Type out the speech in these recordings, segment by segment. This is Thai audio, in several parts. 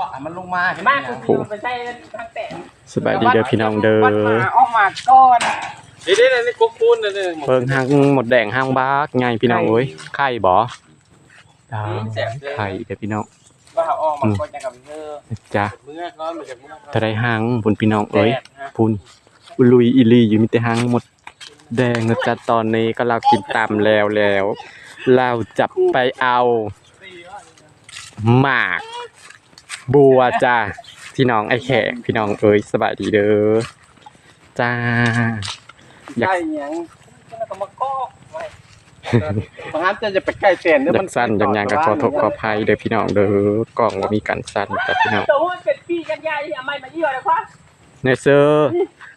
ว่ามันลงมาเห็นไหมากกูกินไปใส่ทางแต่สบายดีเด้อพี่น้องเด้อวัดมาออกมาก่อนเดี๋ยวเดี๋ยวนี่กุ๊กคูนเลยเบิ่งหางหมดแดงหางบักไงพี่น้องเอ้ยไข่บ่ดาวไข่เด้อพี่น้องว่าเขาออกมาก่อนจะกับเธอจ้ะเมื่อร้อนมาจากเมื่อถ้าได้หางพุ่นพี่น้องเอ้ยแดดฮะพุ่นอุลุยอีหลีอยู่มีแต่หางหมดแดงนะจ๊ะตอนนี้ก็เรากินตามแล้วแล้ว เราจะไปเอาหมาก บัวจ้าพี่น้องไอ้แขกพี่น้องเอ้ยสบายดีเด้อจ้า อยาก ได้หยังแล้วก็มาก็ไว้บางครั้งจะจะไปใกล้เส้นอยากสั้นอย่างยังก็ขอโทษขออภัยเด้อพี่น้องเด้อกล้องว่ามีการสั้นจ้ะพี่น้องแต่ว่าเป็นปีกันยายที่เอาไม้มาเยี่ยวเลยควะเนเซอร์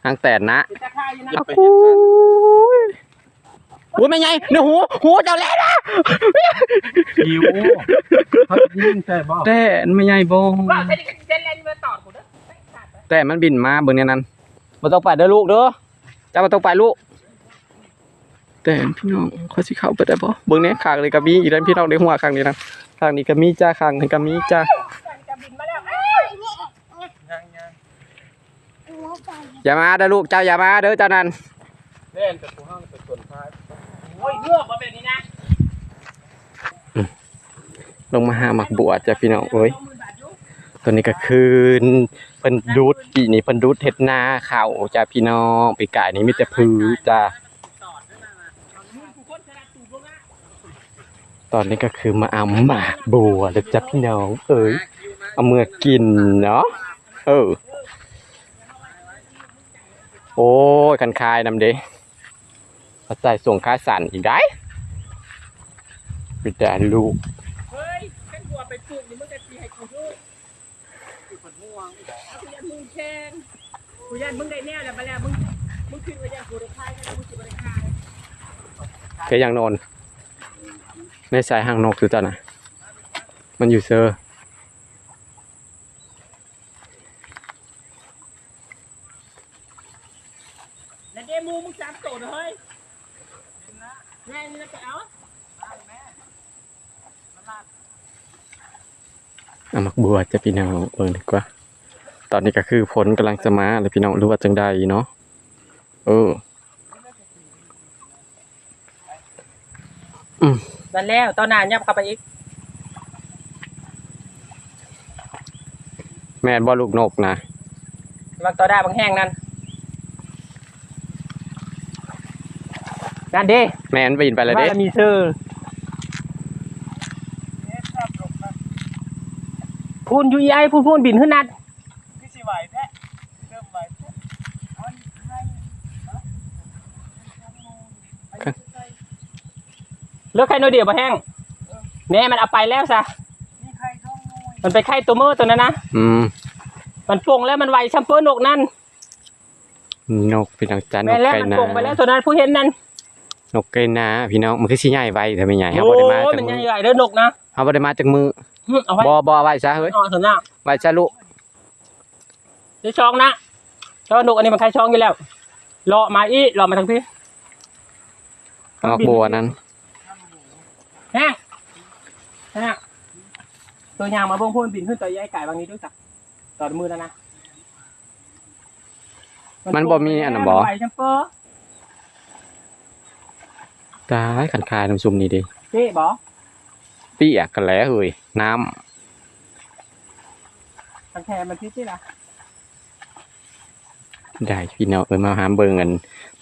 ทางแต่นะเป็นตะข่ายอยู่นะแล้ว กูหูไม่ไงเนื้อหูหูเจ้าแล้วนะหิวเขายิงใช่บ่แต่ไม่ไงบงว่าใส่เจนเลนมาตอดกูเด้อแต่มันบินมาเบิ่งเนี่ยนั้นบ่ต้องไปเด้อลูกเด้อเจ้าบ่ต้องไปลูก แต่พี่น้องเขาสิเข้าไปได้บ่เบิ่งเนี่ยข้างนี้ก็มีอีกแล้วพี่น้องในหัวข้างนี้นะข้างนี้ก็มีจ้าข้างนี้ก็มีจ้าจะบินมาแล้วเอ้ยยังยังอย่ามาเด้อลูกเจ้าอย่ามาเด้อเจ้านั้นเล่นแต่ตัวห้างแต่ส่วนท้าย โอ้ยเลือมาแบบนี้นะลงมาหาหมักบัวจ้ะพี่น้องเอ้ยสงหมื่นบาทอยู่ตัวนี้ก็คือเพิ่นดูดปีนี้เพิ่นดูดเฮ็ดนาข้าวจ้ะพี่น้องปีกายนี้มีแต่พืชจ้ะตอนะมึงกูคนขนาดตูพวกนั้นตอนนี้ก็คือมาเอาหมากบัวแล้วจ้ะพี่น้อง เอ้ยเอามือกินเนาะเออโอ้ยคันคายนำเด้ ปัจจัยส่งค่าสั่นอีกได้ปิดแต่ลูกเฮ้ยฉันกลัวไปปลูกนี่มึงจะตีให้กูดูกูผลม่วงเอากูยันมึงแข่งกูยันมึงได้แน่แล้วมาแล้วมึงมึงคิดว่ายันกูได้ขายกันมึงจะไม่ได้ขายแค่ยังนอนในสายหางนกคือจ้ะนะมันอยู่เซอร์ แล้วเดมูมึงจำโตนะเฮ้ย แม่นี่นะจะเอาเอาหมักบัวจะพี่น้องเบิ่งดีกว่า ตอนนี้ก็คือฝนกำลังจะมาเลยพี่น้องรู้ว่าจังใดเนาะเออนั่นแล้วตอนนานยับเข้าไปอีก แม่นบ่ลูกนกนะบางต่อได้บางแห้งนั่น นั่นดิแม่นบินไปแล้วเด้ว่ามีชื่อพูนอยูไอพูนพูนบินขึ้นนัดพี่สิไหวแท้เริ่มไหวแท้เลือกไข่น้อยเดียวมาแห้งแน่มันเอาไปแล้วซะมีใครท้องงูมันไปไข่ตัวมือตัวนั้นนะอืมมันปลงแล้วมันไวชัมเปอร์นกนั่นนกพี่น้องจ้านแม่กแล้วไก่มันนาปลงไปแล้วตัวนั้นผู้เห็นนั่น นกไก่นาพี่น้องมันคือสิใหญ่ไว้แต่ไม่ใหญ่โอ้เฮาบ่ได้มาจากมันมือใหญ่ๆเด้อนกนะเฮาบ่ได้มาจากมือหึเอาไว้บ่บ่เอาไว้ซะเฮ้ยอ๋อส่วนหน้าไว้ซะลูกเดี๋ยวช่องนะช่องนกอันนี้มันไข่ช่องอยู่แล้วรอมาอีรอมาทางพี่เอาหมักบัวนั้นฮะฮะตัวยางมาเบิ่งพูนบินขึ้นตัวใหญ่ไก่บางนี้ด้วยจ้ะต่อมือแล้วนะมันบ่มีอันนั้นบ่ มัไหวชัมเปอร์ ตายขันคายน้ำซุมนี่ดินี่บอเปียกกันแล้วเฮ้ยน้ำมันแทนมันพิษนี่ละได้พี่น้องเอ้ยมาหาเบิ่งกัน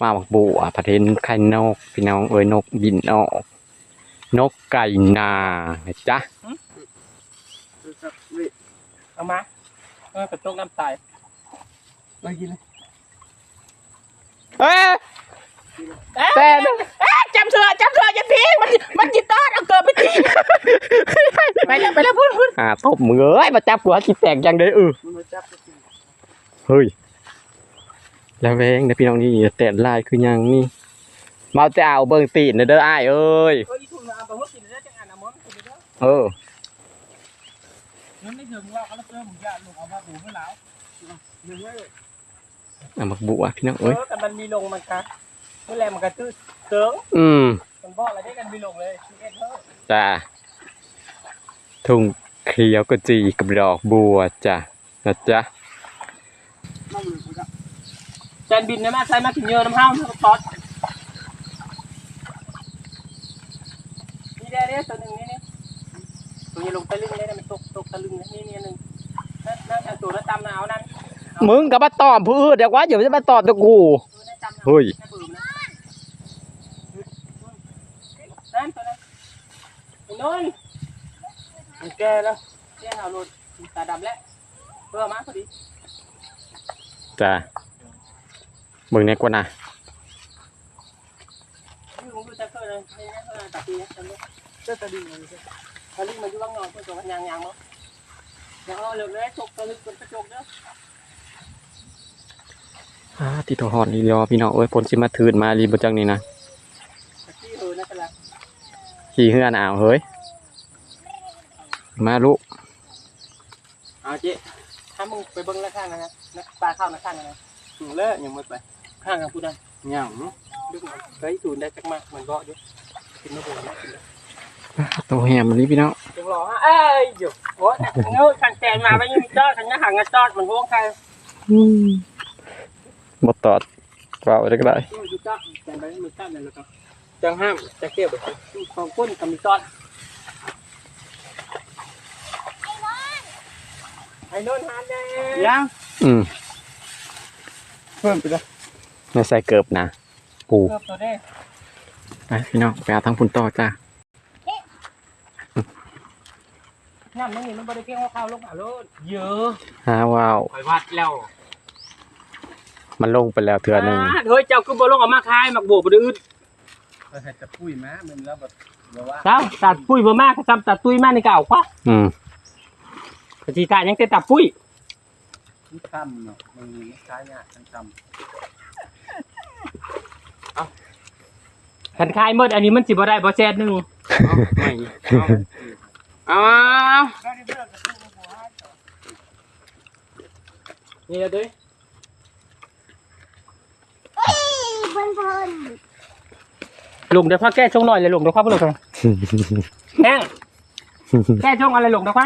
มาหมักบัวประเทศไข่นก พี่น้องเอ้ยนกบินออก นกไก่นานะจ๊ะเอามาเออกระตุกน้ำตายไปกินเลยเอ้ยแต่เอ๊ะจำเสือจำเสือจะทิ้งมันมันจิตตอดเอาเกิดไปทิ้งไปแล้วไปแล้วพูดพูดอ่าตบมือเอ้ยมาจับหัวขี้แตกยังได้เออมันมาจับก็กินเฮ้ยแล้วแวงนะพี่น้องนี่แต่ลายคือหยังนี่มาจะเอาเบิ่งตีนเด้ออ้ายเอ้ยเฮ้ยทุ่งนาไปหัวกินแล้วจังอ่านน้ำมันกินเด้อเออนั่นไม่ถึงว่าเขาเติมหมูย่างลงเอามาดูให้แล้วยังไงเอามักบัวพี่น้องเอเอ้ยอแต่มันมีลงมันกัเมื่อไรมันกระตื้อ เติงอืมมันบอกอะไรได้กันมีลงเลยเอ็ดเถอะจ้าทุ่งเขียวกระจีกับดอกบัวจ้ะนะจ๊ะจานบินนะมาใส่มาถึงเยอะน้ำห้าวน้ำซอสนี่ได้เด้ตัวหนึ่งนี่นี่ตัวนี้ลงตะลึงได้นะมันตกตกตะลึงนะนี่นี่หนึ่งนั่นนั่นอันตัวนั้นตำหนาวนั่นมึงกับมาตอบผู้อื่นเดี๋ยวว่าเดี๋ยวจะมาตอบตัวกูตัวนั้นตำหนาวเฮ้ย นั่นปืนนะนั่นตัวนั้นไอ้ นนท์มันแก่แล้วแก่เอาโลดตาดำแล้วเพื่อมาพอดีจ้ะมึงเนี่ยกว่านะอยู่ผมดูจะเคยเลยนี่นะเออตัดตีนะตอนนี้เจ้าตะลึงมันตะลึงมันอยู่ว่างนอนเพื่อตัวกันยางยางมั้งอย่าเอาเร็วเลยตกตะลึงเป็นกระจกเด้ออ่าติดหอนนี่รอพี่น้องเอ้ยฝนสิมาทืนมารีบจังนี่นะตะกี้เออนั่นเป็นไร ขี่เฮือนอ่าวเฮ้ย มาลูกเอาเจ๊ถ้ามึงไปเบิ้งแล้วข้างนะนะนะปลาเข้านะข้างนะถึงเลิกยังไม่ไปข้างกันพูดได้ย่างดึกหน่อยเคยถูนได้จักมากเหมือนเบาะอยู่กินไม่โดนนะกินเลยตัวแหมมันนี่พี่น้องจังหล่อฮะเอ้ยหยุดโอ้ยเงือกขันแตนมาไม่ยังมีจอดขันยาหังกระจอดเหมือนพวกใครบดตอดเปล่าได้ก็ได้ดู จอดแตนไปไม่มีจอดเลยครับจังห้ามจะเกี่ยวไปของก้นกับมีจอดไอ้นนท์ฮันเด้ย่างอืมเพิ่มไปเลยไม่ใส่เกิบนะปูเกือบตัวเด้ไปพี่น้องไปเอาทั้งพุ่นต่อจ้าน้ำมันนี่มันบริเพียงว่าข้าวลงอะโลดเยอะฮาว้าวไปวัดแล้ว มันลงไปแล้วเถื่อหนึ่งเฮ้ยเจ้าคือบ่ลงออกมาคายมักบวกบ่ได้อึด เราใส่ตะปุ้ยมามันแล้วแบบแบบว่าเจ้าตัดปุ้ยบ่มากจำตัดตุ้ยมาในเก่าควะอืมกะจีตายังแต่ตัดปุ้ยที่ทำเนาะมันมีใช้ยากทั้งทคันคายหมดอันนี้มันสิบ่ได้บ่แซ่ดหนึงำไม่เอาเอานี่ละเด้ยเพื่อนเพื่อน ลุงเดี๋ยวพ่อแก้ช่วงหน่อยเลยลุงเดี๋ยวพ่อบ่ลุงแห้งแก้ช่วงอะไรลุงเดี๋ยวพ่อ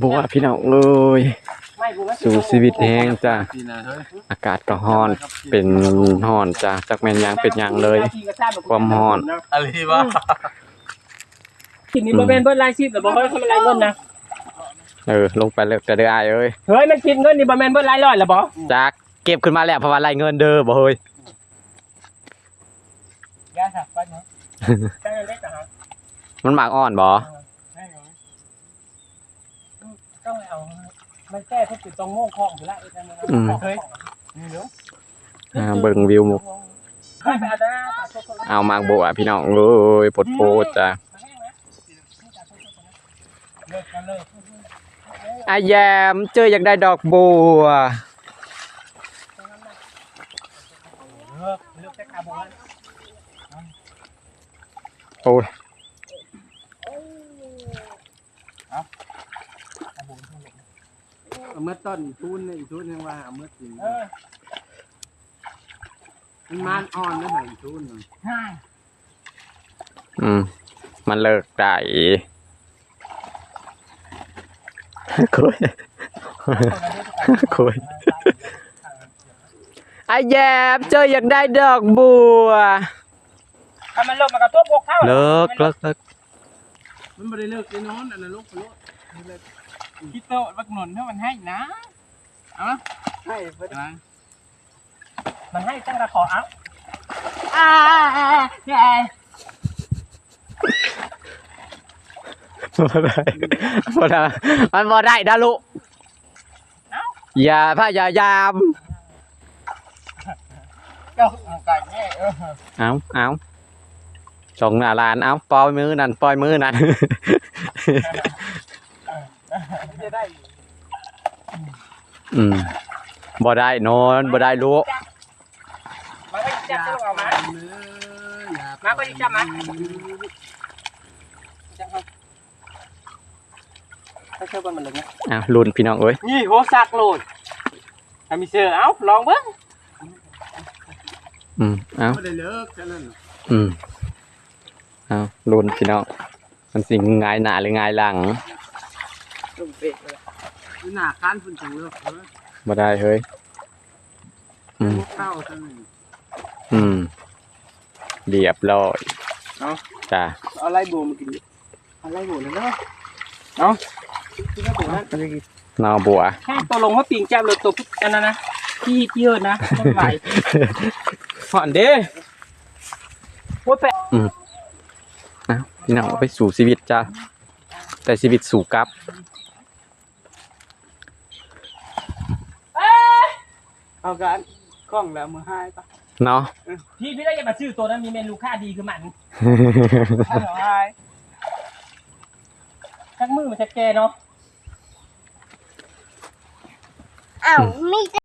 บัวพี่น้องเอ้ยไม่กูว่าสู่ชีวิตแห้งจ้าปีนาเฮ้ยอากาศก็ร้อนเป็นร้อนจ้าจากแมนยางเป็นยางเลย ความร้อนอะไรวะทีนี้บ่แม่นเบิดรายชีพแต่บ่เฮ้ยทำอะไรเงินนะเออลงไปเลยแต่เดือายเอ้ยเฮ้ยมันคิดเงินนี่บ่แม่นเบิดรายร้อยละบ่จากเก็บขึ้นมาแล้วเพราะว่าไรเงินเด้อบ่เฮ้ย ยาสักไปเนาะจังได้จ้ะฮะมันหมากอ่อนบ่ต้องเอามันแก้ทุกจุดตรงโง่คองอยู่ละไอ้นั่นนะเฮ้ยนี่เดี๋ยวอ่าเบิ่งวิวหมุกเฮ้ยไปเอาได้ตัดโชคเอาหมากบัวพี่น้องเอ้ยปดโพดจ้ามาแห้งนะเลิกกันเลยอาแยมเจออยากได้ดอกบัว เลิกเลิกแค่คาร์บอน โอ้ยเมื่อต้นทุนเนี่ยอีทุนยังว่าเมื่อกินเออมันมันอ่อนนะเหรออีทุนน่ะใช่อืม มันเลิกได้คุยคุยอาแยมเจออยากได้ดอกบัว ถ้ามันลงมากระทบพวกเข้าเลิกเลิกเลิกมันไม่ได้เลิกไอ้นอนอันนั้นลูกพะโล้นี่เลยคิดโตบักหนุนถ้ามันให้นะเอาให้นะมันให้ตั้งแต่ขอเอาอ่าใช่บ่ได้บ่ได้มันบ่ได้นะลูกอย่าพยายามเจ้าไก่แม่เออเอาเอา ส่งหน้าร้านเอาปล่อยมือนั่นปล่อยมือนั่น จะได้อืมบ่ได้นอนบ่ได้ลูกมาไปจับตัวเอามาอย่ามาไปจับมาจับมาไปเชื่อกันมันเลยนะอะรุ่นพี่น้องเอ้ยนี่โหซักโหลดถ้ามีเสื้อเอาลองเบิ้งอืมเอาไม่ได้เลิกแค่นั้นอืม เอารุ่นพี่น้องมันสิงายหน้าหรืองายหลังลงเป็ดเลยหน้าค้านฝุ่นจังเลยบ่ได้เฮ้ยอืมข้าวจังเลยอืมเรียบร้อยเนาะจ้าเอาไล่บัวมากินดิเอาไล่บัวเลยเนาะเนาะกินไล่บัวนะนอบัวแค่ตัวลงว่าปิงแก้มเลยตัวอันนั้นนะที่ที่เอิญนะไม่ไหวผ่อนเด้โอ้ยแปะนะ พี่น้องเอาไปสู่ชีวิตจ้าแต่ชีวิตสู่กลับเอากันกล้องแล้วมือให้ปะเนาะพี่พี่ได้ยังมาซื้อตัวนั้นมีเมนูค่าดีคือมันเอาเหรอไอ้ชักมือมันจะแกเนาะอ้าวมี